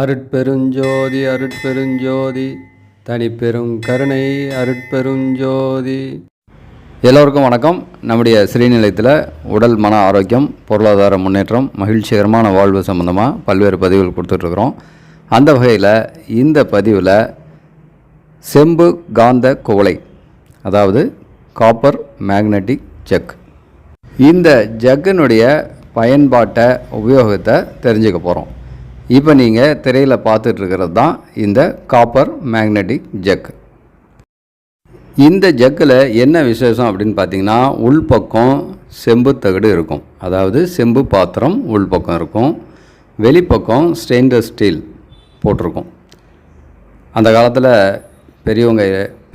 அருட்பெருஞ்சோதி அருட்பெருஞ்சோதி தனிப்பெரும் கருணை அருட்பெருஞ்சோதி. எல்லோருக்கும் வணக்கம். நம்முடைய ஸ்ரீநிலையத்தில் உடல் மன ஆரோக்கியம் பொருளாதார முன்னேற்றம் மகிழ்ச்சிகரமான வாழ்வு சம்மந்தமாக பல்வேறு பதிவுகள் கொடுத்துட்ருக்குறோம். அந்த வகையில் இந்த பதிவில் செம்பு காந்த குவளை அதாவது காப்பர் மேக்னெட்டிக் ஜக். இந்த ஜக்கினுடைய பயன்பாட்டை உபயோகத்தை தெரிஞ்சுக்க போகிறோம் இப்போ நீங்கள் திரையில் பார்த்துட்ருக்கிறது தான் இந்த காப்பர் மேக்னெட்டிக் ஜக். இந்த ஜக்கில் என்ன விசேஷம் அப்படின்னு பார்த்தீங்கன்னா உள்பக்கம் செம்பு தகடு இருக்கும். அதாவது செம்பு பாத்திரம் உள்பக்கம் இருக்கும். வெளிப்பக்கம் ஸ்டெயின்லெஸ் ஸ்டீல் போட்டிருக்கும். அந்த காலத்தில் பெரியவங்க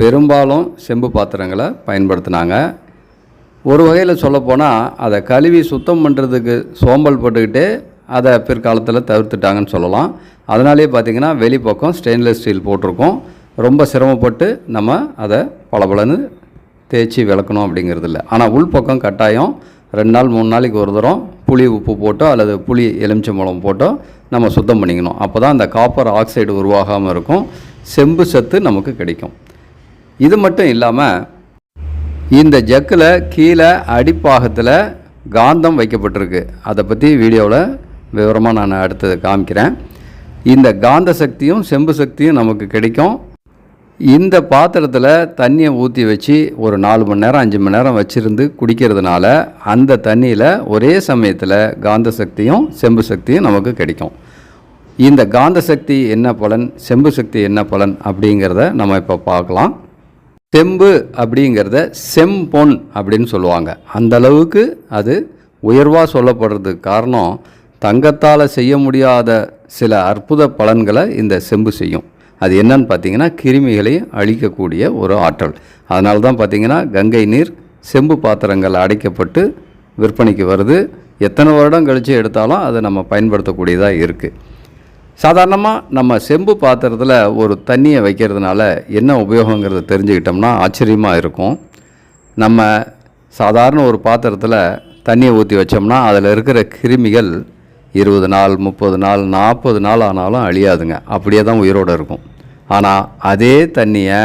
பெரும்பாலும் செம்பு பாத்திரங்களை பயன்படுத்தினாங்க. ஒரு வகையில் சொல்லப்போனால் அதை கழுவி சுத்தம் பண்ணுறதுக்கு சோம்பல் போட்டுக்கிட்டே அதை பிற்காலத்தில் தவிர்த்துட்டாங்கன்னு சொல்லலாம். அதனாலேயே பார்த்திங்கன்னா வெளிப்பக்கம் ஸ்டெயின்லெஸ் ஸ்டீல் போட்டிருக்கோம். ரொம்ப சிரமப்பட்டு நம்ம அதை பளபளன்னு தேய்ச்சி விளக்கணும் அப்படிங்கிறது இல்லை. ஆனால் உள்பக்கம் கட்டாயம் ரெண்டு நாள் மூணு நாளைக்கு ஒரு தரம் புளி உப்பு போட்டோ அல்லது புளி எலுமிச்சம்பழம் போட்டோ நம்ம சுத்தம் பண்ணிக்கணும். அப்போ தான் அந்த காப்பர் ஆக்சைடு உருவாகாமல் இருக்கும். செம்பு சத்து நமக்கு கிடைக்கும். இது மட்டும் இல்லாமல் இந்த ஜக்கில் கீழே அடிப்பாகத்தில் காந்தம் வைக்கப்பட்டிருக்கு. அதை பற்றி வீடியோவில் விவரமாக நான் அடுத்தது காமிக்கிறேன். இந்த காந்த சக்தியும் செம்பு சக்தியும் நமக்கு கிடைக்கும். இந்த பாத்திரத்தில் தண்ணியை ஊற்றி வச்சு ஒரு நாலு மணி நேரம் அஞ்சு மணி நேரம் வச்சுருந்து குடிக்கிறதுனால அந்த தண்ணியில் ஒரே சமயத்தில் காந்த சக்தியும் செம்பு சக்தியும் நமக்கு கிடைக்கும். இந்த காந்த சக்தி என்ன பலன் செம்பு சக்தி என்ன பலன் அப்படிங்கிறத நம்ம இப்போ பார்க்கலாம். செம்பு அப்படிங்கிறத செம்பொன் அப்படின்னு சொல்லுவாங்க. அந்த அளவுக்கு அது உயர்வாக சொல்லப்படுறதுக்கு காரணம் தங்கத்தால் செய்ய முடியாத சில அற்புத பலன்களை இந்த செம்பு செய்யும். அது என்னன்னு பார்த்தீங்கன்னா கிருமிகளை அழிக்கக்கூடிய ஒரு ஆற்றல். அதனால தான் பார்த்தீங்கன்னா கங்கை நீர் செம்பு பாத்திரங்கள் அடைக்கப்பட்டு விற்பனைக்கு வருது. எத்தனை வருடம் கழித்து எடுத்தாலும் அதை நம்ம பயன்படுத்தக்கூடியதாக இருக்குது சாதாரணமாக நம்ம செம்பு பாத்திரத்தில் ஒரு தண்ணியை வைக்கிறதுனால என்ன உபயோகங்கிறத தெரிஞ்சுக்கிட்டோம்னா ஆச்சரியமாக இருக்கும். நம்ம சாதாரண ஒரு பாத்திரத்தில் தண்ணியை ஊற்றி வச்சோம்னா அதில் இருக்கிற கிருமிகள் இருபது நாள் முப்பது நாள் நாற்பது நாள் ஆனாலும் அழியாதுங்க. அப்படியே தான் உயிரோடு இருக்கும். ஆனால் அதே தண்ணியை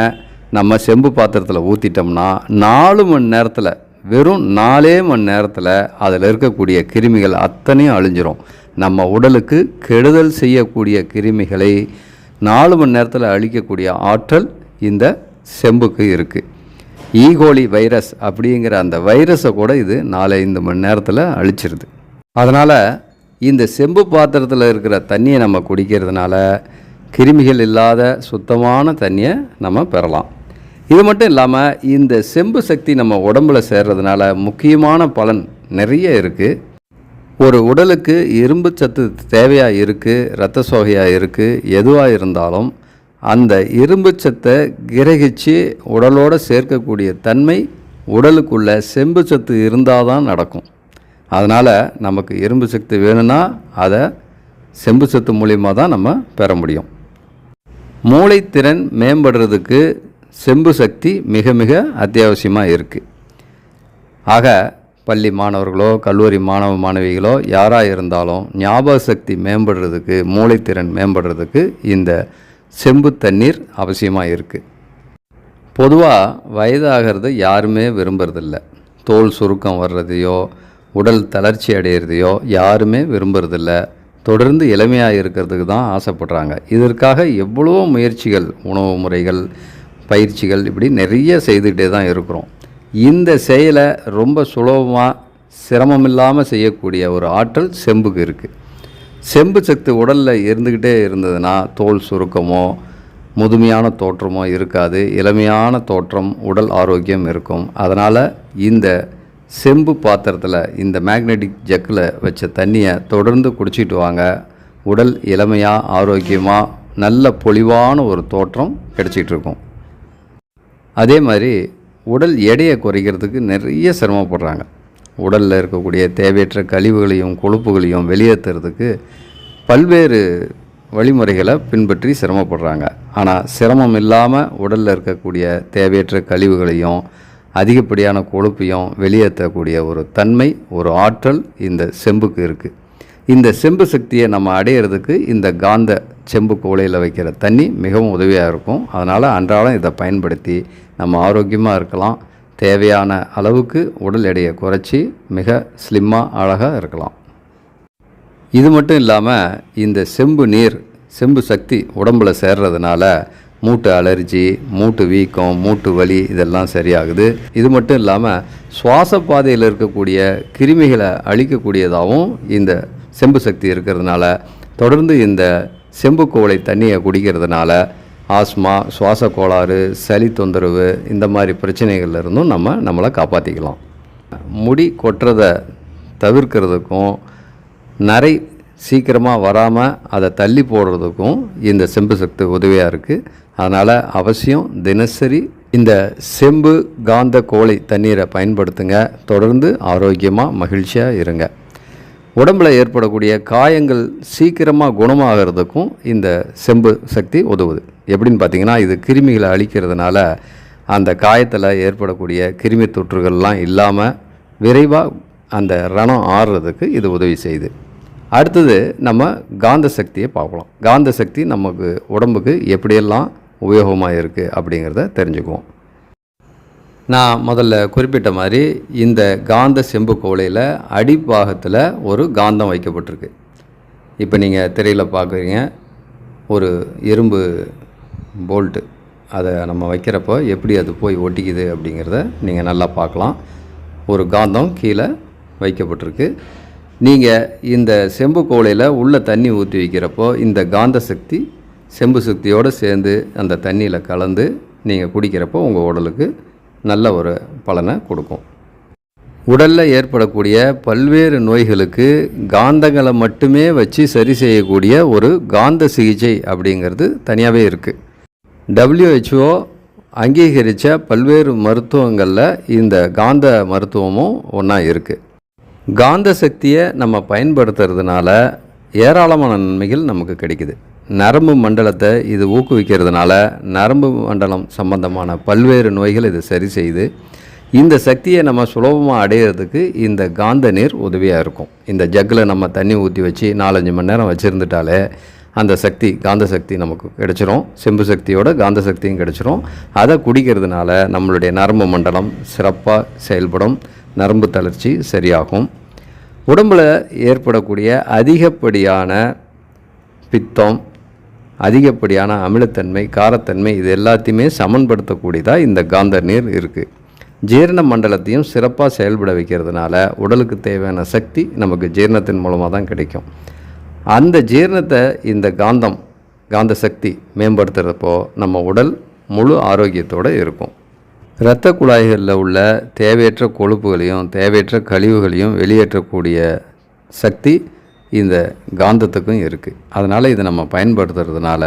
நம்ம செம்பு பாத்திரத்தில் ஊற்றிட்டோம்னா நாலு மணி நேரத்தில் வெறும் நாலே மணி நேரத்தில் அதில் இருக்கக்கூடிய கிருமிகள் அத்தனையும் அழிஞ்சிரும். நம்ம உடலுக்கு கெடுதல் செய்யக்கூடிய கிருமிகளை நாலு மணி நேரத்தில் அழிக்கக்கூடிய ஆற்றல் இந்த செம்புக்கு இருக்குது ஈகோலி e. வைரஸ் அப்படிங்கிற அந்த வைரஸை கூட இது நாலஞ்சு மணி நேரத்தில் அழிச்சிருது. அதனால் இந்த செம்பு பாத்திரத்தில் இருக்கிற தண்ணியை நம்ம குடிக்கிறதுனால கிருமிகள் இல்லாத சுத்தமான தண்ணியை நம்ம பெறலாம். இது மட்டும் இல்லாமல் இந்த செம்பு சக்தி நம்ம உடம்புல சேர்றதுனால முக்கியமான பலன் நிறைய இருக்குது ஒரு உடலுக்கு இரும்பு சத்து தேவையாக இருக்குது இரத்த சோகையாக இருக்குது எதுவாக இருந்தாலும் அந்த இரும்பு சத்தை கிரகிச்சு உடலோடு சேர்க்கக்கூடிய தன்மை உடலுக்குள்ள செம்பு சத்து இருந்தால் தான் நடக்கும். அதனால் நமக்கு இரும்பு சக்தி வேணும்னா அதை செம்பு சத்து மூலியமாக தான் நம்ம பெற முடியும். மூளைத்திறன் மேம்படுறதுக்கு செம்பு சக்தி மிக மிக அத்தியாவசியமாக இருக்குது ஆக பள்ளி மாணவர்களோ கல்லூரி மாணவ மாணவிகளோ யாராக இருந்தாலும் ஞாபக சக்தி மேம்படுறதுக்கு மூளைத்திறன் மேம்படுறதுக்கு இந்த செம்பு தண்ணீர் அவசியமாக இருக்குது பொதுவாக வயதாகிறது யாருமே விரும்புறதில்ல. தோல் சுருக்கம் வர்றதையோ உடல் தளர்ச்சி அடையிறதையோ யாருமே விரும்புறதில்ல. தொடர்ந்து இளமையாக இருக்கிறதுக்கு தான் ஆசைப்படுறாங்க. இதற்காக எவ்வளோ முயற்சிகள் உணவு முறைகள் பயிற்சிகள் இப்படி நிறைய செய்துக்கிட்டே தான் இருக்கிறோம். இந்த செயலை ரொம்ப சுலபமாக சிரமம் இல்லாமல் செய்யக்கூடிய ஒரு ஆற்றல் செம்புக்கு இருக்குது செம்பு சக்தி உடலில் இருந்துக்கிட்டே இருந்ததுன்னா தோல் சுருக்கமோ முதுமையான தோற்றமோ இருக்காது. இளமையான தோற்றம் உடல் ஆரோக்கியம் இருக்கும். அதனால் இந்த செம்பு பாத்திரத்தில் இந்த மேக்னெட்டிக் ஜக்கில் வச்ச தண்ணியை தொடர்ந்து குடிச்சிட்டு வாங்க. உடல் இளமையாக ஆரோக்கியமாக நல்ல பொலிவான ஒரு தோற்றம் கிடைச்சிட்டு இருக்கும். அதே மாதிரி உடல் எடையை குறைக்கிறதுக்கு நிறைய சிரமப்படுறாங்க. உடலில் இருக்கக்கூடிய தேவையற்ற கழிவுகளையும் கொழுப்புகளையும் வெளியேற்றுறதுக்கு பல்வேறு வழிமுறைகளை பின்பற்றி சிரமப்படுறாங்க. ஆனால் சிரமம் இல்லாமல் உடலில் இருக்கக்கூடிய தேவையற்ற கழிவுகளையும் அதிகப்படியான கொழுப்பையும் வெளியேற்றக்கூடிய ஒரு தன்மை ஒரு ஆற்றல் இந்த செம்புக்கு இருக்குது இந்த செம்பு சக்தியை நம்ம அடையிறதுக்கு இந்த காந்த செம்பு கோலையில் வைக்கிற தண்ணி மிகவும் உதவியாக இருக்கும். அதனால் அன்றாடம் இதை பயன்படுத்தி நம்ம ஆரோக்கியமாக இருக்கலாம். தேவையான அளவுக்கு உடல் எடையை குறைச்சி மிக ஸ்லிம்மாக அழகாக இருக்கலாம். இது மட்டும் இல்லாமல் இந்த செம்பு நீர் செம்பு சக்தி உடம்புல சேர்றதுனால மூட்டு அலர்ஜி மூட்டு வீக்கம் மூட்டு வலி இதெல்லாம் சரியாகுது. இது மட்டும் இல்லாமல் சுவாச பாதையில் இருக்கக்கூடிய கிருமிகளை அழிக்கக்கூடியதாகவும் இந்த செம்பு சக்தி இருக்கிறதுனால தொடர்ந்து இந்த செம்பு கோலை தண்ணியை குடிக்கிறதுனால ஆஸ்மா சுவாச கோளாறு சளி தொந்தரவு இந்த மாதிரி பிரச்சனைகள்ல இருந்தும் நம்ம நம்மளை காப்பாற்றிக்கலாம் முடி கொட்டுறதை தவிர்க்கிறதுக்கும் நரை சீக்கிரமாக வராமல் அதை தள்ளி போடுறதுக்கும் இந்த செம்பு சக்தி உதவியாக இருக்குது அதனால் அவசியம் தினசரி இந்த செம்பு காந்த கோழி தண்ணீரை பயன்படுத்துங்க. தொடர்ந்து ஆரோக்கியமாக மகிழ்ச்சியாக இருங்க. உடம்பில் ஏற்படக்கூடிய காயங்கள் சீக்கிரமாக குணமாகிறதுக்கும் இந்த செம்பு சக்தி உதவுது. எப்படின்னு பார்த்தீங்கன்னா இது கிருமிகளை அழிக்கிறதுனால அந்த காயத்தில் ஏற்படக்கூடிய கிருமி தொற்றுகள்லாம் இல்லாமல் விரைவாக அந்த ரணம் ஆறுறதுக்கு இது உதவி செய்யுது. அடுத்தது நம்ம காந்த சக்தியை பார்க்கலாம். காந்த சக்தி நமக்கு உடம்புக்கு எப்படியெல்லாம் உபயோகமாக இருக்குது அப்படிங்கிறத தெரிஞ்சுக்குவோம். நான் முதல்ல குறிப்பிட்ட மாதிரி இந்த காந்த செம்பு கோலையில் அடிப்பாகத்தில் ஒரு காந்தம் வைக்கப்பட்டிருக்கு. இப்போ நீங்கள் திரையில் பார்க்குறீங்க ஒரு இரும்பு போல்ட்டு. அதை நம்ம வைக்கிறப்போ எப்படி அது போய் ஒட்டிக்குது அப்படிங்கிறத நீங்கள் நல்லா பார்க்கலாம். ஒரு காந்தம் கீழே வைக்கப்பட்டிருக்கு. நீங்கள் இந்த செம்பு கோலையில் உள்ள தண்ணி ஊற்றி வைக்கிறப்போ இந்த காந்த சக்தி செம்பு சக்தியோடு சேர்ந்து அந்த தண்ணியில் கலந்து நீங்கள் குடிக்கிறப்போ உங்கள் உடலுக்கு நல்ல ஒரு பலனை கொடுக்கும். உடலில் ஏற்படக்கூடிய பல்வேறு நோய்களுக்கு காந்தங்களை மட்டுமே வச்சு சரி செய்யக்கூடிய ஒரு காந்த சிகிச்சை அப்படிங்கிறது தனியாகவே இருக்குது டபிள்யூஹெச்ஓ அங்கீகரித்த பல்வேறு மருத்துவங்களில் இந்த காந்த மருத்துவமும் ஒன்றா இருக்குது காந்த சக்தியை நம்ம பயன்படுத்துறதுனால ஏராளமான நன்மைகள் நமக்கு கிடைக்குது. நரம்பு மண்டலத்தை இது ஊக்குவிக்கிறதுனால நரம்பு மண்டலம் சம்பந்தமான பல்வேறு நோய்கள் இது சரி செய்யுது இந்த சக்தியை நம்ம சுலபமாக அடையிறதுக்கு இந்த காந்த நீர் உதவியாக இருக்கும். இந்த ஜக்கில் நம்ம தண்ணி ஊற்றி வச்சு நாலஞ்சு மணி நேரம் வச்சுருந்துட்டாலே அந்த சக்தி காந்த சக்தி நமக்கு கிடைச்சிரும். செம்பு சக்தியோட காந்த சக்தியும் கிடைச்சிரும். அதை குடிக்கிறதுனால நம்மளுடைய நரம்பு மண்டலம் சிறப்பாக செயல்படும். நரம்பு தளர்ச்சி சரியாகும். உடம்பில் ஏற்படக்கூடிய அதிகப்படியான பித்தம் அதிகப்படியான அமிலத்தன்மை காரத்தன்மை இது எல்லாத்தையுமே சமன்படுத்தக்கூடியதாக இந்த காந்த நீர் இருக்குது ஜீரண மண்டலத்தையும் சிறப்பாக செயல்பட வைக்கிறதுனால உடலுக்கு தேவையான சக்தி நமக்கு ஜீரணத்தின் மூலமாக தான் கிடைக்கும். அந்த ஜீரணத்தை இந்த காந்தம் காந்த சக்தி மேம்படுத்துகிறப்போ நம்ம உடல் முழு ஆரோக்கியத்தோடு இருக்கும். இரத்த குழாய்களில் உள்ள தேவையற்ற கொழுப்புகளையும் தேவையற்ற கழிவுகளையும் வெளியேற்றக்கூடிய சக்தி இந்த காந்தத்துக்கும் இருக்குது அதனால் இதை நம்ம பயன்படுத்துறதுனால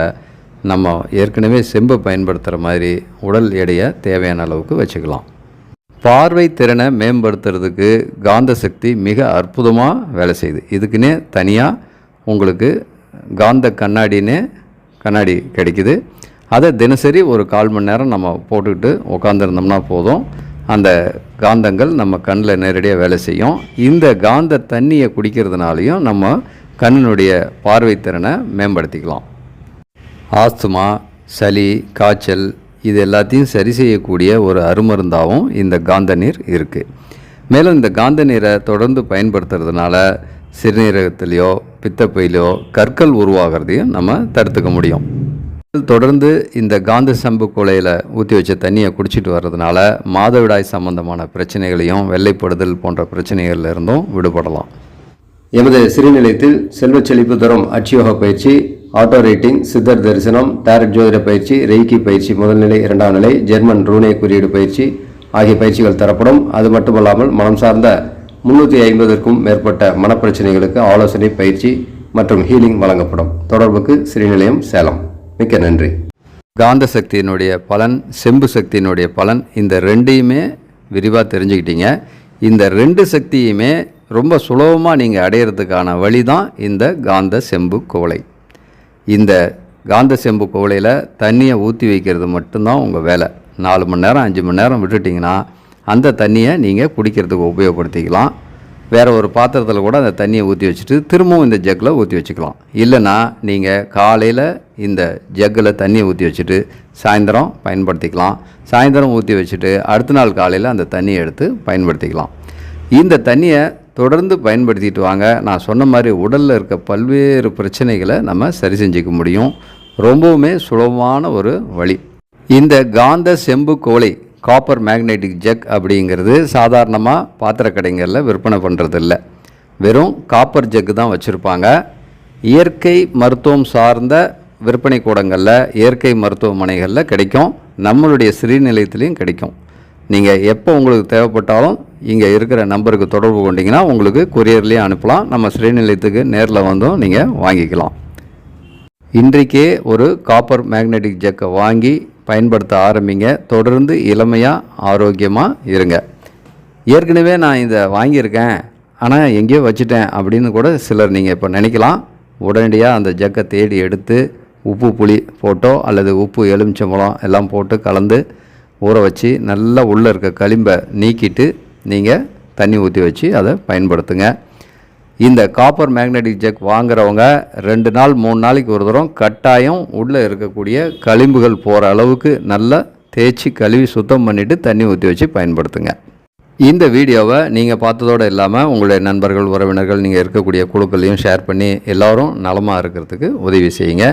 நம்ம ஏற்கனவே செம்பை பயன்படுத்துகிற மாதிரி உடல் எடையை தேவையான அளவுக்கு வச்சுக்கலாம். பார்வை திறனை மேம்படுத்துறதுக்கு காந்த சக்தி மிக அற்புதமாக வேலை செய்யுது. இதுக்குன்னே தனியாக உங்களுக்கு காந்த கண்ணாடினே கண்ணாடி கிடைக்குது. அதை தினசரி ஒரு கால் மணி நேரம் நம்ம போட்டுக்கிட்டு உட்காந்துருந்தோம்னா போதும். அந்த காந்தங்கள் நம்ம கண்ணில் நேரடியாக வேலை செய்யும். இந்த காந்த தண்ணியை குடிக்கிறதுனாலையும் நம்ம கண்ணினுடைய பார்வைத்திறனை மேம்படுத்திக்கலாம். ஆஸ்துமா சளி காய்ச்சல் இது எல்லாத்தையும் சரி செய்யக்கூடிய ஒரு அருமருந்தாகவும் இந்த காந்த நீர் இருக்குது மேலும் இந்த காந்த நீரை தொடர்ந்து பயன்படுத்துறதுனால சிறுநீரகத்திலையோ பித்தப்பையிலையோ கற்கள் உருவாகிறதையும் நம்ம தடுத்துக்க முடியும். தொடர்ந்து இந்த காந்த சம்பு குலையில் ஊற்றி வச்ச தண்ணியை குடிச்சிட்டு வர்றதுனால மாதவிடாய் சம்பந்தமான பிரச்சனைகளையும் வெள்ளைப்படுதல் போன்ற பிரச்சனைகள்ல இருந்தும் விடுபடலாம். எமது சிறுநிலையத்தில் செல்வச் செழிப்பு தரும் அட்சியோக பயிற்சி ஆட்டோ ரேட்டிங் சித்தர் தரிசனம் டேரட் ஜோதிட பயிற்சி ரெய்கி பயிற்சி முதல் நிலை இரண்டாம் நிலை ஜெர்மன் ரூனே குறியீடு பயிற்சி ஆகிய பயிற்சிகள் தரப்படும். அது மட்டுமல்லாமல் மனம் சார்ந்த முன்னூற்றி ஐம்பதற்கும் மேற்பட்ட மனப்பிரச்சனைகளுக்கு ஆலோசனை பயிற்சி மற்றும் ஹீலிங் வழங்கப்படும். தொடர்புக்கு ஸ்ரீநிலையம் சேலம். மிக்க நன்றி. காந்த சக்தியினுடைய பலன் செம்பு சக்தியினுடைய பலன் இந்த ரெண்டையுமே விரிவாக தெரிஞ்சுக்கிட்டீங்க. இந்த ரெண்டு சக்தியுமே ரொம்ப சுலபமாக நீங்கள் அடையிறதுக்கான வழி தான் இந்த காந்த செம்பு கோலை இந்த காந்த செம்பு கோலையில் தண்ணியை ஊற்றி வைக்கிறது மட்டும்தான் உங்கள் வேலை. நாலு மணி நேரம் அஞ்சு மணி நேரம் விட்டுட்டிங்கன்னா அந்த தண்ணியை நீங்கள் குடிக்கிறதுக்கு உபயோகப்படுத்திக்கலாம். வேறு ஒரு பாத்திரத்தில் கூட அந்த தண்ணியை ஊற்றி வச்சுட்டு திரும்பவும் இந்த ஜக்கில் ஊற்றி வச்சுக்கலாம். இல்லைன்னா நீங்கள் காலையில் இந்த ஜக்கில் தண்ணியை ஊற்றி வச்சுட்டு சாயந்தரம் பயன்படுத்திக்கலாம். சாயந்தரம் ஊற்றி வச்சுட்டு அடுத்த நாள் காலையில் அந்த தண்ணியை எடுத்து பயன்படுத்திக்கலாம். இந்த தண்ணியை தொடர்ந்து பயன்படுத்திட்டு வாங்க. நான் சொன்ன மாதிரி உடலில் இருக்க பல்வேறு பிரச்சனைகளை நம்ம சரி செஞ்சுக்க முடியும். ரொம்பவுமே சுலபமான ஒரு வழி. இந்த காந்த செம்பு கோலை காப்பர் மேக்னெட்டிக் ஜக் அப்படிங்கிறது சாதாரணமாக பாத்திர கடைங்களில் விற்பனை பண்ணுறதில்ல வெறும் காப்பர் ஜக்கு தான் வச்சுருப்பாங்க. இயற்கை மருத்துவம் சார்ந்த விற்பனை கூடங்களில் இயற்கை மருத்துவமனைகளில் கிடைக்கும். நம்மளுடைய ஸ்ரீநிலையத்துலேயும் கிடைக்கும். நீங்கள் எப்போ உங்களுக்கு தேவைப்பட்டாலும் இங்கே இருக்கிற நம்பருக்கு தொடர்பு கொண்டீங்கன்னா உங்களுக்கு கொரியர்லேயே அனுப்பலாம். நம்ம ஸ்ரீநிலையத்துக்கு நேரில் வந்தும் நீங்கள் வாங்கிக்கலாம். இன்றைக்கே ஒரு காப்பர் மேக்னெட்டிக் ஜக்கை வாங்கி பயன்படுத்த ஆரம்பிங்க. தொடர்ந்து இளமையாக ஆரோக்கியமாக இருங்க. ஏற்கனவே நான் இதை வாங்கியிருக்கேன். ஆனால் எங்கேயோ வச்சுட்டேன் அப்படின்னு கூட சிலர் நீங்கள் இப்போ நினைக்கலாம். உடனடியாக அந்த ஜக்கை தேடி எடுத்து உப்பு புளி போட்டோ அல்லது உப்பு எலுமிச்சம்பழம் எல்லாம் போட்டு கலந்து ஊற வச்சு நல்லா உள்ளே இருக்க களிம்பை நீக்கிட்டு நீங்கள் தண்ணி ஊற்றி வச்சு அதை பயன்படுத்துங்க. இந்த காப்பர் மேக்னெட்டிக் ஜக் வாங்குறவங்க ரெண்டு நாள் மூணு நாளைக்கு ஒரு தரம் கட்டாயம் உள்ளே இருக்கக்கூடிய களிம்புகள் போகிற அளவுக்கு நல்லா தேய்ச்சி கழுவி சுத்தம் பண்ணிவிட்டு தண்ணி ஊற்றி வச்சு பயன்படுத்துங்க. இந்த வீடியோவை நீங்கள் பார்த்ததோடு இல்லாமல் உங்களுடைய நண்பர்கள் உறவினர்கள் நீங்கள் இருக்கக்கூடிய குழுக்களையும் ஷேர் பண்ணி எல்லோரும் நலமாக இருக்கிறதுக்கு உதவி செய்யுங்க.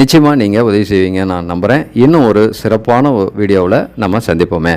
நிச்சயமாக நீங்கள் உதவி செய்வீங்க நான் நம்புகிறேன் இன்னும் ஒரு சிறப்பான வீடியோவில் நம்ம சந்திப்போமே.